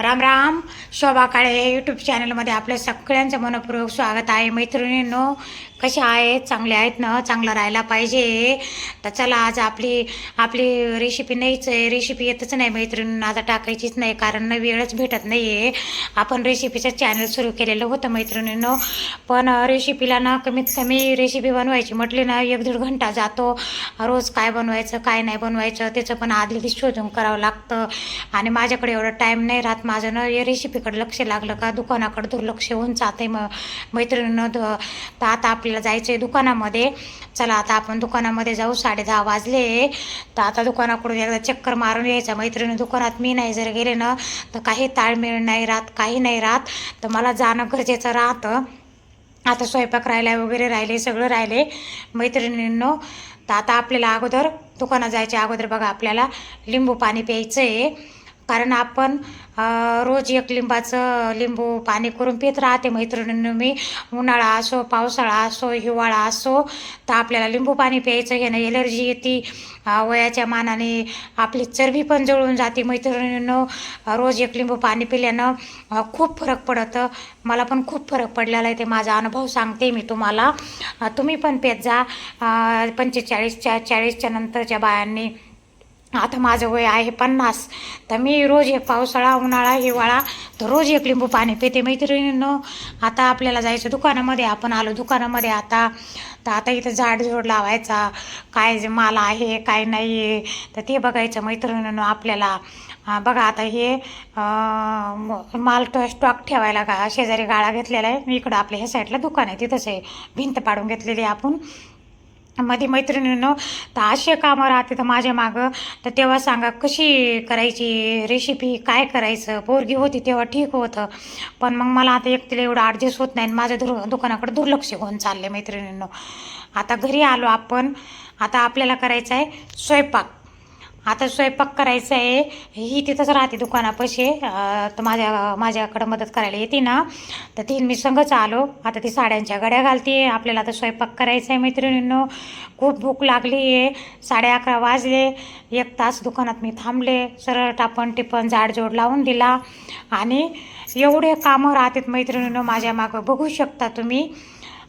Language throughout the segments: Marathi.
राम राम. शोभा काळे यूट्यूब चॅनलमध्ये आपल्या सगळ्यांचं मनपूर्वक स्वागत आहे. मैत्रिणींनो कशा आहेत? चांगले आहेत ना? चांगलं राहायला पाहिजे. तर चला आज आपली आपली रेसिपी नाहीच आहे. रेसिपी येतच नाही मैत्रिणींना. आता टाकायचीच नाही कारण ना वेळच भेटत नाही आहे आपण रेसिपीचं चॅनल सुरू केलेलं होतं मैत्रिणींनो. पण रेसिपीला ना कमीत कमी रेसिपी बनवायची म्हटली ना एक दीड घंटा जातो. रोज काय बनवायचं काय नाही बनवायचं त्याचं पण आधी दिवशी शोधून करावं लागतं. आणि माझ्याकडे एवढं टाईम नाही राहत. माझं ना या रेसिपीकडे लक्ष लागलं का दुकानाकडे दुर्लक्ष होऊन जाते मग मैत्रिणीनं. द- तर आता आपल्याला जायचं आहे दुकानामध्ये. चला आता आपण दुकानामध्ये जाऊ. साडे दहा वाजले. तर आता दुकानाकडून एकदा चक्कर मारून यायचा. मैत्रिणी दुकानात मी नाही जर गेले ना तर काही ताळमेळ नाही राहत काही नाही राहत. तर मला जाणं गरजेचं राहतं. आता स्वयंपाक राहिला वगैरे राहिले सगळं राहिले मैत्रिणींनो. तर आता आपल्याला अगोदर दुकानात जायच्या. अगोदर बघा आपल्याला लिंबू पाणी प्यायचं आहे कारण आपण रोज एक लिंबाचं लिंबू पाणी करून पित राहते. मैत्रिणींनी मी उन्हाळा असो पावसाळा असो हिवाळा असो तर आपल्याला लिंबू पाणी प्यायचं ह्यानं एलर्जी येते. वयाच्या मानाने आपली चरबी पण जळून जाते. मैत्रिणींनो रोज एक लिंबू पाणी पिल्यानं खूप फरक पडतं. मला पण खूप फरक पडलेला आहे ते माझा अनुभव सांगते मी तुम्हाला. तुम्ही पण पेत जा. पंचेचाळीसच्या चाळीसच्या नंतरच्या बायांनी आता माझं वय आहे पन्नास. तर मी रोज एक पावसाळा उन्हाळा हिवाळा तर रोज एक लिंबू पाणी पिते. मैत्रिणींनो आता आपल्याला जायचं दुकानामध्ये. आपण आलो दुकानामध्ये आता. तर आता इथं झाडझोड लावायचा. काय जे माल आहे काय नाही आहे तर ते बघायचं मैत्रिणीनं आपल्याला. बघा आता हे माल ट स्टॉक ठेवायला का शेजारी गाळा घेतलेला आहे. मी इकडं आपल्या ह्या साईडला दुकान आहे. तिथंच आहे. भिंत पाडून घेतलेली आहे आपण. मध्ये मैत्रिणीनं तर असे कामं राहते तर माझ्या मागं. तर तेव्हा सांगा कशी करायची रेसिपी काय करायचं? पोरगी होती तेव्हा ठीक होतं. पण मग मला आता एकटीला एवढं ॲडजस्ट होत नाही आणि माझ्या दुर दुकानाकडे दुर्लक्ष होऊन चालले मैत्रिणींनो. आता घरी आलो आपण. आता आपल्याला करायचं आहे स्वयंपाक. आता स्वयंपाक करायचा आहे. ही तिथंच राहते दुकानापाशी. तर माझ्या माझ्याकडं मदत करायला येते ना. तर ती मी संगच आलो. आता ती साड्यांच्या गड्या घालते. आपल्याला आता स्वयंपाक करायचा आहे मैत्रिणींनो. खूप भूक लागली आहे. साडे अकरा वाजले. एक तास दुकानात मी थांबले. सरळ टापण टिपण जाडजोड लावून दिला. आणि एवढे कामं राहतात मैत्रिणींनो माझ्या मागं. बघू शकता तुम्ही.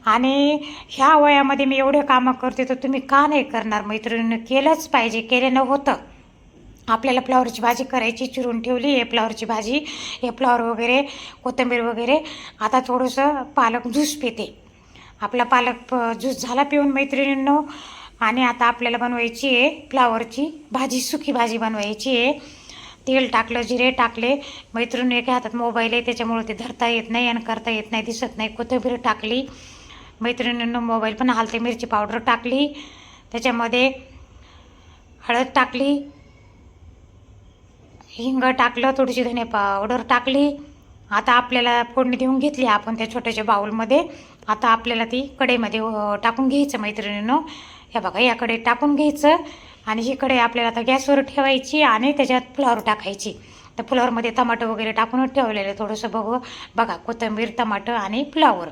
आणि ह्या वयामध्ये मी एवढे कामं करते तर तुम्ही का नाही करणार? मैत्रिणीनं केलंच पाहिजे. केल्यानं होतं. आपल्याला फ्लावरची भाजी करायची चिरून ठेवली आहे फ्लावरची भाजी हे फ्लावर वगैरे कोथिंबीर वगैरे. आता थोडंसं पालक ज्यूस पिते. आपला पालक प- ज्यूस झाला पिऊन मैत्रिणींनो. आणि आता आपल्याला बनवायची आहे फ्लावरची भाजी सुकी भाजी बनवायची आहे. तेल टाकलं जिरे टाकले. मैत्रिणी एका हातात मोबाईल आहे त्याच्यामुळे ते धरता येत नाही आणि करता येत नाही दिसत नाही. कोथिंबीर टाकली. मैत्रिणींनो मोबाईल पण हलते मिरची पावडर टाकली. त्याच्यामध्ये हळद टाकली. हिंग टाकलं थोडीशी धने पावडर टाकली. आता आपल्याला फोडणी देऊन घेतली आपण त्या छोट्याशा बाऊलमध्ये आता आपल्याला ती कढईमध्ये टाकून घ्यायचं मैत्रिणीनं. हे बघा याकडे टाकून घ्यायचं. आणि ही कडे आपल्याला आता गॅसवर ठेवायची आणि त्याच्यात फुलावर टाकायची. तर फुलावरमध्ये टमाटर वगैरे टाकूनच ठेवलेलं थोडंसं बघू. बघा कोथिंबीर टमाटर आणि फ्लावर.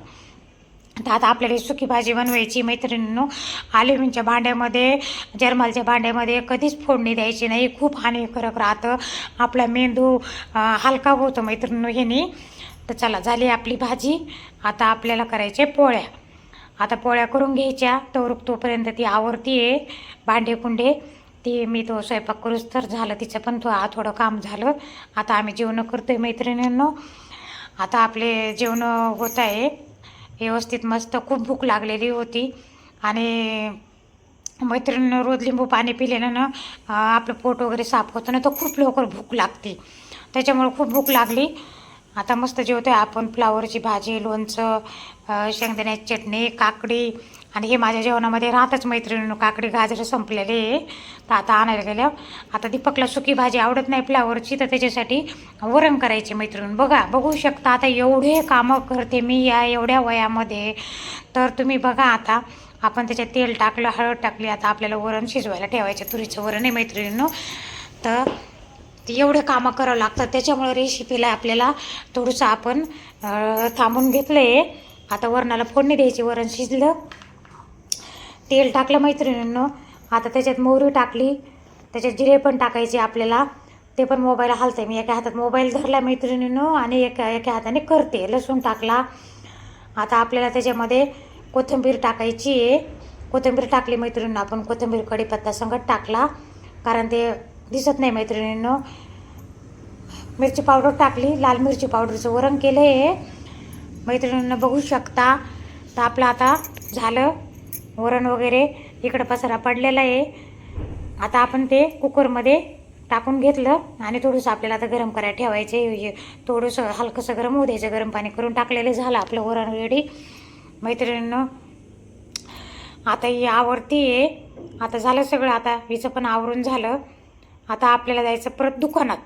तर आता आपल्याला सुकी भाजी बनवायची. मैत्रिणींनो अल्युमिनच्या भांड्यामध्ये जर्मलच्या भांड्यामध्ये कधीच फोडणी द्यायची नाही. खूप हानिकारक राहतं. आपला मेंदू हलका होतो मैत्रिणींनो ह्यानी. तर चला झाली आपली भाजी. आता आपल्याला करायचे पोळ्या. आता पोळ्या करून घ्यायच्या. तो तोपर्यंत ती आवरती आहे. भांडे कुंडे. ती मी तो स्वयंपाक करूच तर झालं. तिचं पण तो थोडं काम झालं. आता आम्ही जेवणं करतो आहे मैत्रिणींनो. आता आपले जेवणं होत आहे. व्यवस्थित मस्त खूप भूक लागलेली होती. आणि मैत्रिणीनं रोज लिंबू पाणी पिल्यानं ना आपलं पोट वगैरे साफ होतं ना तर खूप लवकर भूक लागते. त्याच्यामुळे खूप भूक लागली. आता मस्त जेवतो आहे आपण फ्लावरची भाजी लोणचं शेंगदाण्याची चटणी काकडी आणि हे माझ्या जेवणामध्ये राहतच मैत्रिणीनं काकडी गाजरं संपलेले. आहे तर आता आणायला गेल्या आता दीपकला सुकी भाजी आवडत नाही फ्लावरची तर त्याच्यासाठी वरण करायची मैत्रिणी बघा बघू शकता आता एवढे कामं करते मी या एवढ्या वयामध्ये. तर तुम्ही बघा आता आपण त्याच्यात तेल टाकलं हळद टाकली आता आपल्याला वरण शिजवायला ठेवायचं. तुरीचं वरण आहे मैत्रिणीनं. तर एवढे कामं करावं लागतात. त्याच्यामुळे रेसिपीला आपल्याला थोडंसं आपण थांबून घेतलं आहे आता वरणाला फोडणी द्यायची वरण शिजलं. तेल टाकलं मैत्रिणींनो. आता त्याच्यात मोहरी टाकली. त्याच्यात जिरे पण टाकायचे आपल्याला. ते पण मोबाईल हालते मी एका हातात मोबाईल धरला मैत्रिणीनं आणि एका एका हाताने करते. लसूण टाकला. आता आपल्याला त्याच्यामध्ये कोथिंबीर टाकायची आहे. कोथिंबीर टाकली मैत्रिणीनं आपण. कोथिंबीर कढीपत्ता संगत टाकला. कारण ते दिसत नाही मैत्रिणींनो. मिरची पावडर टाकली लाल मिरची पावडरचं वरण केलं आहे मैत्रिणींना बघू शकता. तर आपलं आता झालं वरण वगैरे. इकडं पसारा पडलेला आहे. आता आपण ते कुकरमध्ये टाकून घेतलं आणि थोडंसं आपल्याला आता गरम करायला ठेवायचे थोडंसं हलकंसं गरम होऊ द्यायचं. गरम पाणी करून टाकलेलं झालं आपलं वरण रेडी मैत्रिणींनं आता ही आवडती आहे आता झालं सगळं. आता हिचं पण आवरून झालं. आता आपल्याला जायचं परत दुकानात.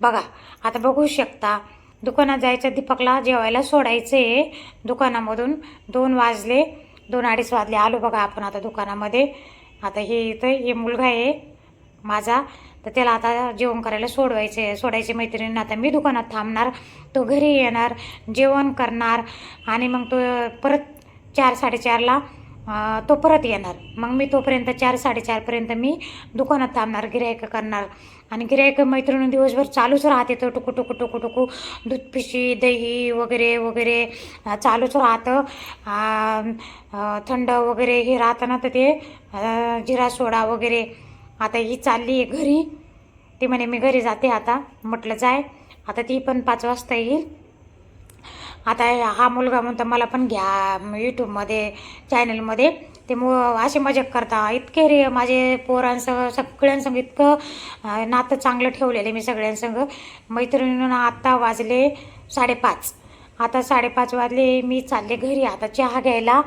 बघा आता बघू शकता दुकानात जायचं दीपकला जेवायला सोडायचं आहे दुकानामधून दोन वाजले दोन अडीच वाजले आलो बघा आपण आता दुकानामध्ये. आता हे इथं हे मुलगा आहे माझा. तर त्याला आता जेवण करायला सोडवायचे आहे सोडायचे मैत्रिणींना. आता मी दुकानात थांबणार तो घरी येणार जेवण करणार आणि मग तो परत चार साडेचारला तो परत येणार. मग मी तोपर्यंत चार साडेचारपर्यंत मी दुकानात थांबणार गिरायक करणार. आणि गिरायक मैत्रिणी दिवसभर चालूच राहते तो टुकू टुकू टुकू टुकू. दूध पिशी दही वगैरे वगैरे चालूच राहतं. थंड वगैरे हे राहतं ना तर ते जिरा सोडा वगैरे. आता ही चालली आहे घरी. ती म्हणे मी घरी जाते आता. म्हटलं जाय. आता ती पण पाच वाजता येईल. आता हा मुलगा म्हणतो मला पण घ्या यूट्यूबमध्ये चॅनलमध्ये ते मु असे मजा करता. इतके रे माझे पोरांसंग सगळ्यांसंग इतकं नातं चांगलं ठेवलेलं आहे मी सगळ्यांसंग. मैत्रिणींना आत्ता वाजले साडेपाच. आता साडेपाच वाजले मी चालले घरी. आता चहा घ्यायला.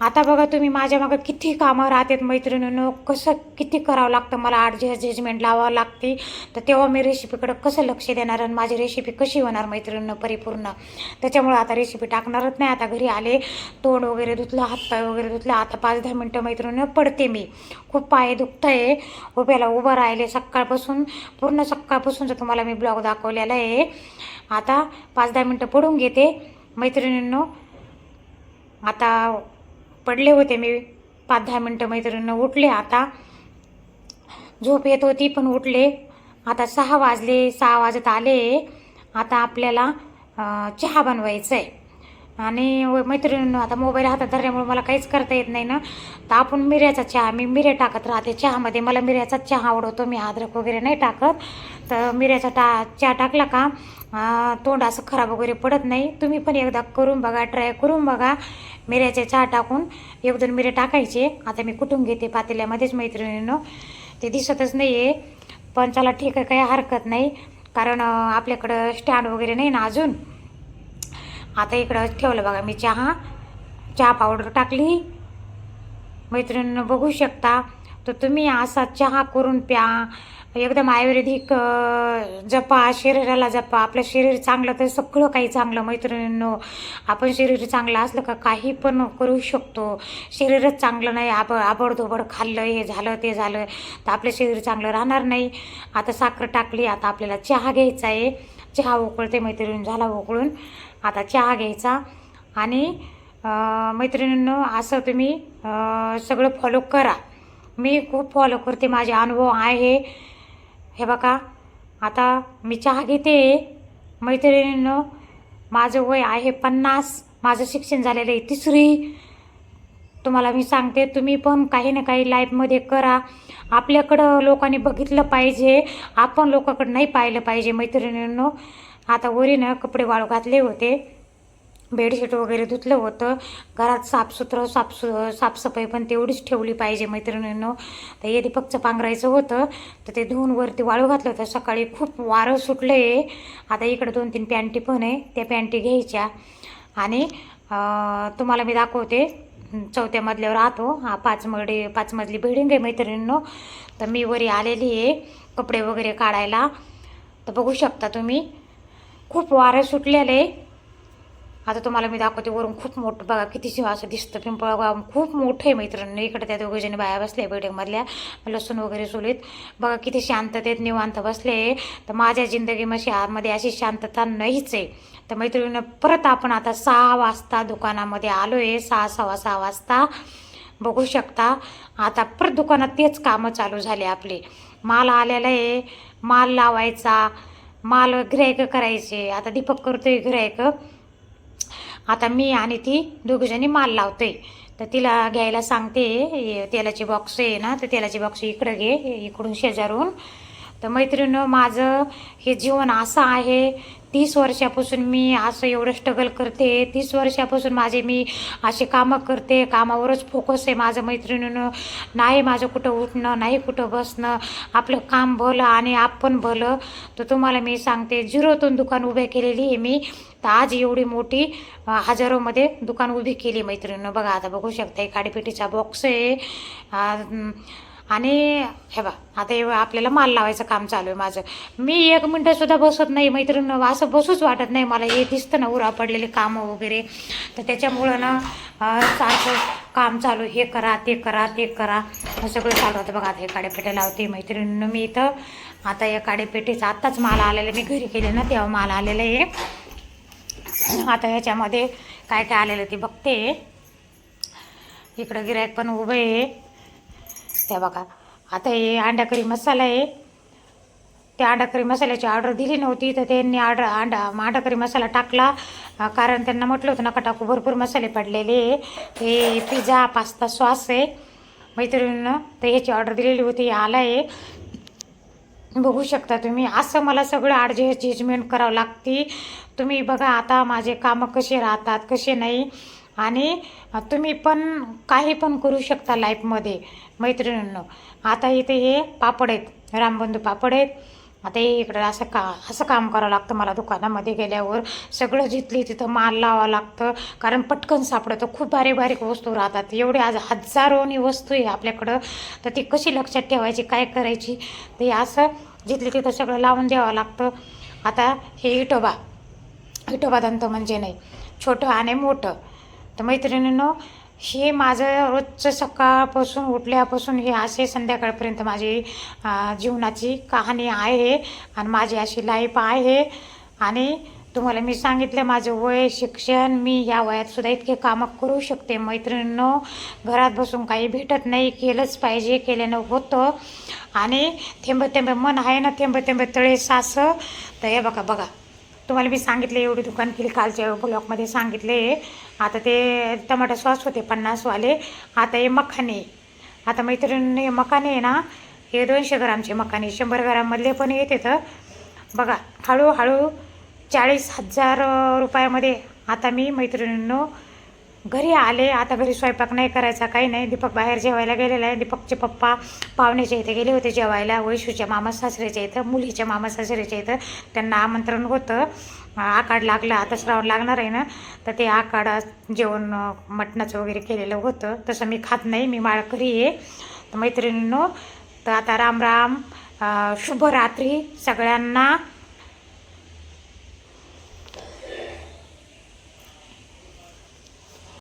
आता बघा तुम्ही माझ्या मागं किती कामं राहतात मैत्रिणीनं. कसं किती करावं लागतं मला आठ जजमेंट लावावं लागते. तर तेव्हा मी रेसिपीकडं कसं लक्ष देणार आणि माझी रेसिपी कशी होणार मैत्रिणीनं परिपूर्ण? त्याच्यामुळं आता रेसिपी टाकणारच नाही. आता घरी आले तोंड वगैरे धुतलं हातपाय वगैरे धुतलं. आता पाच दहा मिनटं मैत्रिणीनं पडते मी. खूप पाय दुखत आहे उभ्याला उभं राहिले सकाळपासून. पूर्ण सकाळपासूनचं तुम्हाला मी ब्लॉग दाखवलेला आहे. आता पाच दहा मिनटं पडून घेते. मैत्रिणींनो आता पडले होते. मी पाच दहा मिनटं मैत्रिणीनं उठले. आता झोप येत होती पण उठले. आता सहा वाजले सहा वाजत आले. आता आपल्याला चहा बनवायचं आहे आणि मैत्रिणीनं आता मोबाईल हातात धरल्यामुळे मला काहीच करता येत नाही ना. तर आपण मिऱ्याचा चहा मी मिरे टाकत राहते. चहामध्ये मला मिऱ्याचा चहा आवडतो. मी अद्रक वगैरे नाही टाकत. तर मिऱ्याचा टा चहा टाकला का? तोंड असं खराब वगैरे पडत नाही. तुम्ही पण एकदा करून बघा ट्राय करून बघा. मिऱ्याचे चहा टाकून एक दोन मिरे टाकायचे. आता मी कुठून घेते पातेल्यामध्येच मैत्रिणीनं. ते दिसतच नाही आहे पण चला ठीक आहे काही हरकत नाही. कारण आपल्याकडं स्टँड वगैरे नाही ना अजून. आता इकडं ठेवलं बघा मी चहा. चहा पावडर टाकली. मैत्रिणीनं बघू शकता. तर तुम्ही असा चहा करून प्या. एकदम आयुर्वेदिक जपा शरीराला जपा. आपलं शरीर चांगलं तर सगळं काही चांगलं मैत्रिणींनो. आपण शरीर चांगलं असलं का काही पण करू शकतो. शरीरच चांगलं नाही. आब आबडधोबड खाल्लं हे झालं ते झालं तर आपलं शरीर चांगलं राहणार नाही. आता साखर टाकली आता आपल्याला चहा घ्यायचा आहे. चहा उकळते मैत्रिणी झाला उकळून. आता चहा घ्यायचा. आणि मैत्रिणींनो असं तुम्ही सगळं फॉलो करा. मी खूप फॉलो करते. माझे अनुभव आहे. हे बघा आता मी चहा घेते. मैत्रिणींनो माझं वय आहे पन्नास माझं शिक्षण झालेलं आहे तिसरी. तुम्हाला मी सांगते तुम्ही पण काही ना काही लाईफमध्ये करा. आपल्याकडं लोकांनी बघितलं पाहिजे आपण लोकांकडं नाही पाहिलं पाहिजे मैत्रिणींनो. आता वरीनं कपडे वाळू घातले होते. बेडशीट वगैरे धुतलं होतं. घरात साफसुथरं साफसु साफसफाई पण तेवढीच ठेवली पाहिजे मैत्रिणींनो. तर हे दीपकचं पांघरायचं होतं. तर ते धुवून वरती वाळू घातलं होतं. सकाळी खूप वारं सुटलं आहे आता इकडं दोन तीन पॅन्टी पण आहे. त्या पॅन्टी घ्यायच्या. आणि तुम्हाला मी दाखवते. चौथ्या मजल्यावर राहतो. हा पाच मजली पाच मजली बिल्डिंग आहे मैत्रिणींनो. तर मी वरी आलेली आहे कपडे वगैरे काढायला. तर बघू शकता तुम्ही खूप वारं सुटलेलं आहे. आता तुम्हाला मी दाखवते वरून खूप मोठं बघा किती शिव असं दिसतं पिंपळगाव खूप मोठं आहे मैत्रिणी इकडे. त्या दोघीजणी बाया बसल्या बैठकमधल्या लसूण वगैरे सोलीत. बघा किती शांततेत निवांत बसले. तर माझ्या जिंदगीमध्ये अशी शांतता नाहीच आहे. तर मैत्रिणीनं परत आपण आता सहा वाजता दुकानामध्ये आलो आहे सहा सव्वा सहा वाजता. बघू शकता आता परत दुकानात तेच कामं चालू झाले आपले. माल आलेला आहे माल लावायचा माल गिरायकं करायचे. आता दीपक करतोय गिरायकं आता मी आणि ती दोघीजणी माल लावते तर तिला घ्यायला सांगते तेलाचे बॉक्स आहे ना तर तेलाची बॉक्स इकडं घे इकडून शेजारून. तर मैत्रिणीनं माझं हे जीवन असं आहे तीस वर्षापासून मी असं एवढं स्ट्रगल करते तीस वर्षापासून माझे मी असे कामं करते कामावरच फोकस आहे माझं मैत्रिणीनं. नाही माझं कुठं उठणं नाही कुठं बसणं आपलं काम भलं आणि आपण भलं. तर तुम्हाला मी सांगते झिरोतून दुकान उभे केलेली आहे मी. तर आज एवढी मोठी हजारोमध्ये दुकान उभी केली मैत्रिणीनं. बघा आता बघू शकता काडीपेटीचा बॉक्स आहे. आणि हे बा आता हे आपल्याला माल लावायचं काम चालू आहे माझं. मी एक मिनटंसुद्धा बसत नाही मैत्रीण असं बसूच वाटत नाही मला. हे दिसतं ना उरा पडलेले कामं वगैरे. तर त्याच्यामुळं ना सारखं काम चालू हे करा ते करा ते करा. हे सगळं चालू होतं. बघा आता हे काडेपेटे लावते मैत्रिणीनं मी इथं. आता या काडेपेटीचा आत्ताच माल आलेला मी घरी केले ना तेव्हा माल आलेला आहे. आता ह्याच्यामध्ये काय काय आलेलं ते बघते. इकडं गिरायक पण उभं आहे. त्या बघा. आता हे अंडा करी मसाला आहे. त्या अंडा करी मसाल्याची ऑर्डर दिली नव्हती तर त्यांनी ऑर्डर अंडा अंडा करी मसाला टाकला. कारण त्यांना म्हटलं होतं नका टाकू भरपूर मसाले पडलेले आहे. हे पिझ्झा पास्ता सॉस आहे. मैत्रिणीनं तर ह्याची ऑर्डर दिलेली होती आला आहे. बघू शकता तुम्ही असं मला सगळं ॲडजस्टमेंट करावं लागते. तुम्ही बघा आता माझे कामं कसे राहतात कसे नाही. आणि तुम्ही पण काही पण करू शकता लाईफमध्ये मैत्रिणींनो. आता इथे हे पापड आहेत रामबंधू पापड आहेत. आता इकडं असं का असं काम करावं लागतं मला दुकानामध्ये गेल्यावर. सगळं जिथली तिथं माल लावावं लागतं. कारण पटकन सापडतं. खूप बारीक बारीक वस्तू राहतात. एवढे आज हजारोनी वस्तू आहे आपल्याकडं. तर ती कशी लक्षात ठेवायची काय करायची? ते असं जिथली तिथं सगळं लावून द्यावं लागतं. आता हे इटोबा इटोबा दंत म्हणजे नाही. छोटं आणि मोठं. तर मैत्रिणींनो हे माझं रोजचं सकाळपासून उठल्यापासून हे असे संध्याकाळपर्यंत माझी जीवनाची कहाणी आहे आणि माझी अशी लाईफ आहे. आणि तुम्हाला मी सांगितलं माझं वय शिक्षण मी या वयात सुद्धा इतके कामं करू शकते. मैत्रिणींनो घरात बसून काही भेटत नाही केलंच पाहिजे केल्यानं होतं. आणि थेंब थेंब मन आहे ना थेंब थेंब तळे सास. तर हे बघा बघा. तुम्हाला मी सांगितले एवढी दुकान केली कालच्या ब्लॉकमध्ये सांगितले. आता ते टमाटर सॉस होते पन्नासवाले. आता हे मखाने. आता मैत्रिणी हे मखाने आहे ना हे दोनशे ग्रामचे मखाने. शंभर ग्राममधले पण येते तर बघा हळूहळू चाळीस हजार रुपयामध्ये आता मी मैत्रिणींनो घरी आले आता घरी स्वयंपाक नाही करायचा काही नाही. दीपक बाहेर जेवायला गेलेला आहे. दीपकचे पप्पा पाहुण्याच्या इथे गेले होते जेवायला. वैशूच्या मामा सासऱ्याच्या इथं मुलीच्या मामा सासऱ्याच्या इथं. त्यांना आमंत्रण होतं. आकाड लागलं. आता श्रावण लागणार आहे ना. तर ते आकाड जेवण मटणाचं वगैरे केलेलं होतं. तसं मी खात नाही. मी माळकरी आहे. तर मैत्रिणींनो तर आता राम राम. शुभरात्री सगळ्यांना.